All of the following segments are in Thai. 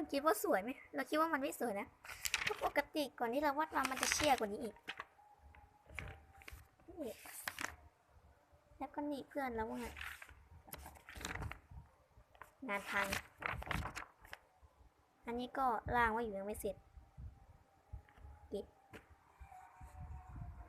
คนคิดว่าสวยไหม เราคิดว่ามันไม่สวยนะเพราปกติก่อนที่เราวาดมามันจะเชี่ยกว่านี้อีก แล้วก็นี่เพื่อนแล้วว่าไงงานพัง อันนี้ก็ล่างว่าอยู่ยังไม่เสร็จกิ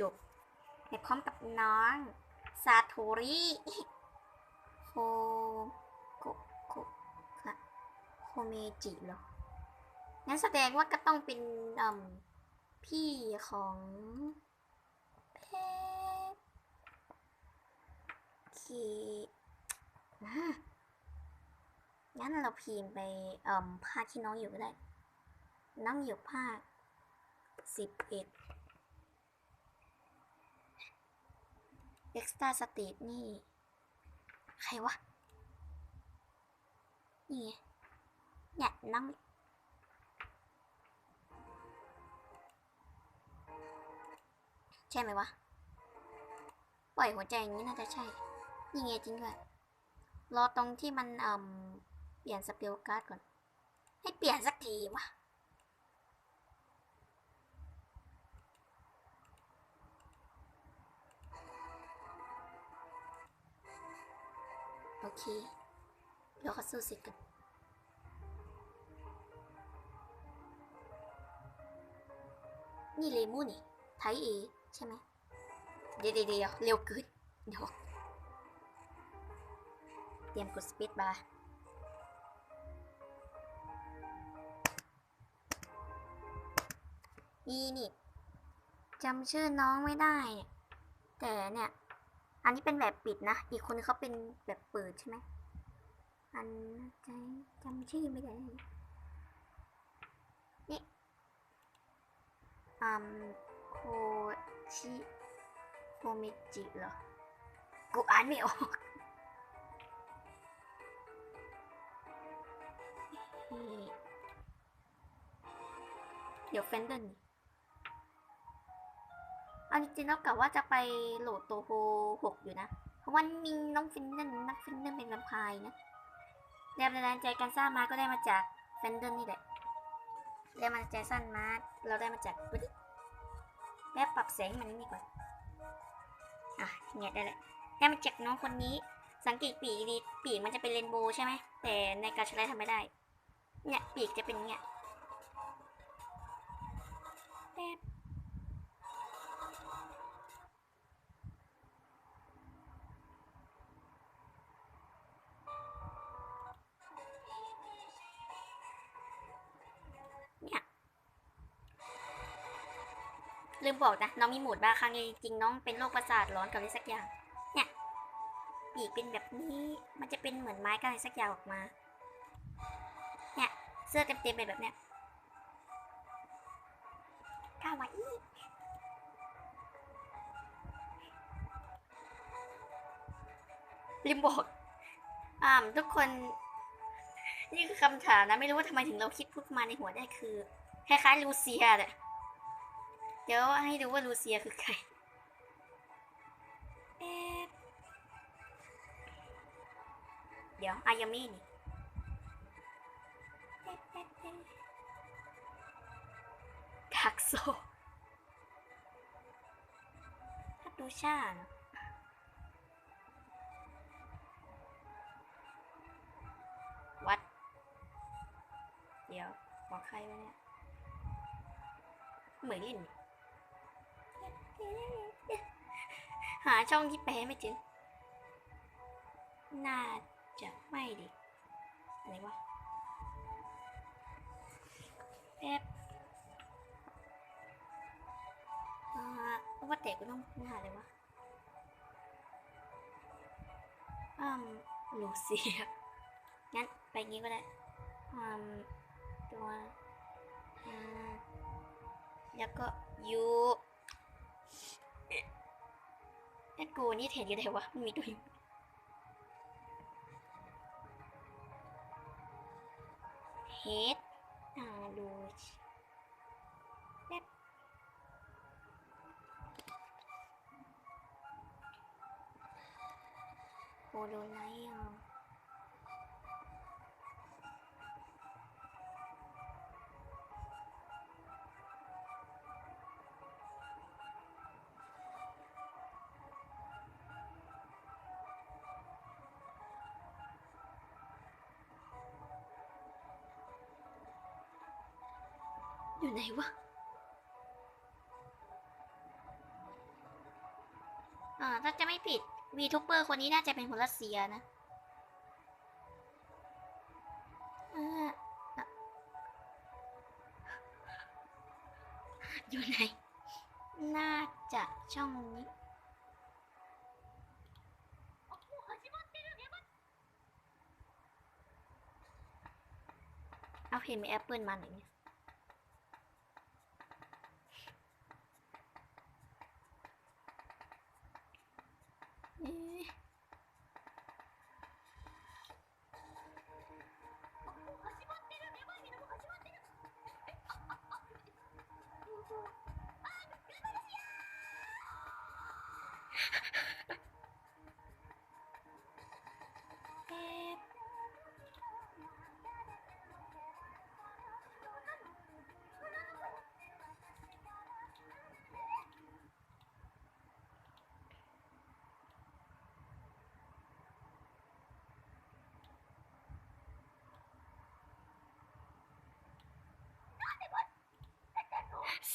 จบไปพร้อมกับน้อง ซาโทริ เมจิเหรอ งั้นแสดงว่าก็ต้องเป็นพี่ของเพชรคีงั้นเราพิมพ์ไปเอ่มภาคที่น้องอยู่ก็ได้ น้องอยู่ภาคสิบเอ็ดเอ็กซ์ตาสต e นี่ ใครวะ นี่ไง เนี่ยน้องใช่ไหมวะ ปล่อยหัวใจอย่างนี้น่าจะใช่นี่ไงจริงด้วย รอตรงที่มันเอ่มเปลี่ยนสเปลการ์ดก่อน ให้เปลี่ยนสักทีวะโอเค เดี๋ยวเขาสู้สิกัน นี่เลมูนี่ไทยเอใช่ไหมเดี๋ยวเดี๋ยวเร็วเกินเดี๋ยวเตรียมกดสปีดบาร์นี่นี่จำชื่อน้องไม่ได้ แต่เนี่ย อันนี้เป็นแบบปิดนะ อีกคนเขาเป็นแบบเปิดใช่ไหมอันใจจำชื่อไม่ได้ อืมโคชิโคมิจิเหรอ กูอ่านไม่ออก เดี๋ยวเฟนเดนอันจริงๆแล้วกะว่าจะไปโหลดโตโฮหกอยู่นะ เพราะว่ามีน้องฟินเดนนักฟินเดนเป็นแวมไพร์นะแรงบันดาลใจการสร้างมาก็ได้มาจากเฟนเดนนี่แหละแรงบันดาลใจสั้นมาเราได้มาจากอุ๊ย แม่ปรับแสงมันนี่ก่อนอะเงียได้แหละได้มาจากน้องคนนี้ สังเกตปีกดีปีกมันจะเป็นเรนโบว์ใช่ไหมแต่ในการใช้ทำไม่ได้ เนี่ยปีกจะเป็นอย่างเงี้ยแป๊บ ลืมบอกนะ น้องมีหมูดบ้าครั้งจริงน้องเป็นโรคประสาทร้อนกับอะไรสักอย่าง เนี่ยปีกเป็นแบบนี้มันจะเป็นเหมือนไม้กันอะไรสักอย่างออกมา เนี่ยเสื้อเต็มๆเป็นแบบเนี้ยกาวาอีลืมบอกอ่าทุกคน นี่คือคำถามนะ ไม่รู้ว่าทำไมถึงเราคิดพูดมาในหัวได้คือ คล้ายๆลูเซียแหละเดี๋ยวให้ดูว่าลูเซียคือใครเอ๊ะเดี๋ยว อายามินี่ทักโซทัดดูชาเนอะวัด เดี๋ยว บอกใครวะเนี่ยเหมือนลิน หาช่องที่แปลไม่เจอน่าจะไม่ดิอะไรวะแป๊บอ่าว่าแต่ก็ต้องหาอะไรวะอืมหลูเซียงั้นไปงี้ก็ได้อืมตัวอ่าแล้วก็ยู แอดกูนี่เห็นยังไงวะมันมีตัวอยู่เฮด อยู่ไหนวะ อ่า ถ้าจะไม่ผิด วีทูเปอร์คนนี้น่าจะเป็นคนรัสเซียนะอยู่ไหน น่าจะช่องนี้เอาเพนมีแอปเปิลมาหน่อยเนี่ย เ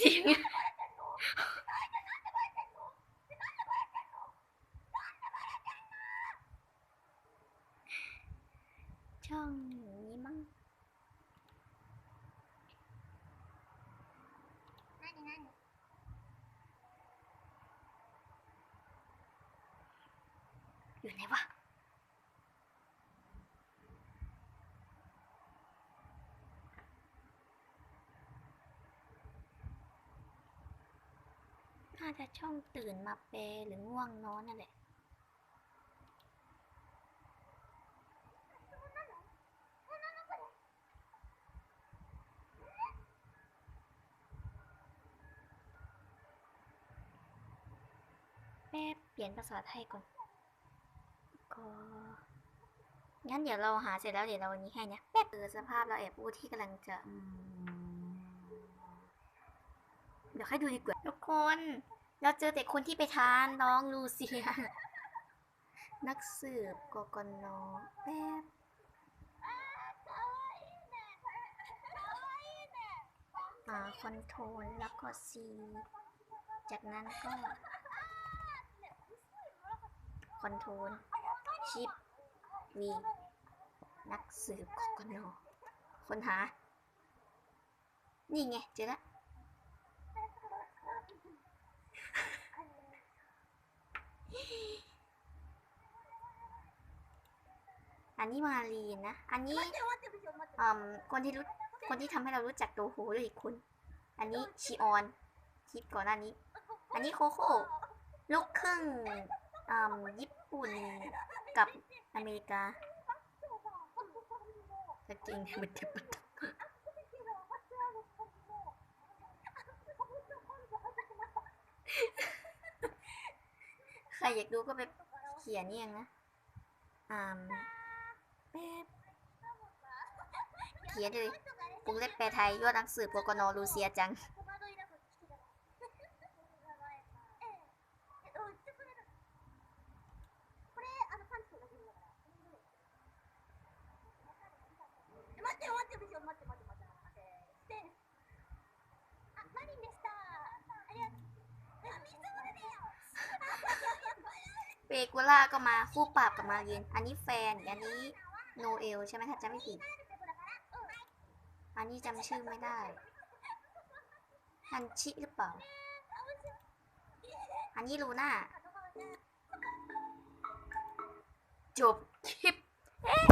เสียงช่องนี้มั้งอยู่ไหนวะ น่า จะช่องตื่นมาเปลหรือง่วงนอนนั่นแหละแป๊บเปลี่ยนภาษาไทยก่อนก็งั้นเดี๋ยวเราหาเสร็จแล้วเดี๋ยวเราวันนี้ให้นะแป๊บเออสภาพเราแอบพูดที่กำลังจะเดี๋ยวให้ดูดีกว่าทุกคน เราเจอแต่คนที่ไปทานน้องลูเซีย นักสืบกกนแป๊บอ่าคอนโทรลแล้วก็ C จากนั้นก็คอนโทรลชิป V นักสืบกกนค้นหา นี่ไง เจอและ อันนี้มารีนนะ อันนี้อืมคนที่รู้คนที่ทำให้เรารู้จักโตโฮด้วยอีกคน อันนี้ชิออนคลิปก่อนหน้านี้ อันนี้โคโค่ลูกครึ่งอืมญี่ปุ่นกับอเมริกาก็จริงมันจะปัด ใครอยากดูก็ไปเขียนนี่เองนะอ่าแป๊บเขียนเลยกรุงเล็บแปลไทยยอดนักสืบปกนรูเซียจัง เปกูล่าก็มาคู่ปราบกับมาเรียน อันนี้แฟน อันนี้โนเอลใช่ไหมถ้าจำไม่ผิด อันนี้จำชื่อไม่ได้ ฮันชิหรือเปล่า อันนี้ลูน่า จบคลิป เอ๊ะ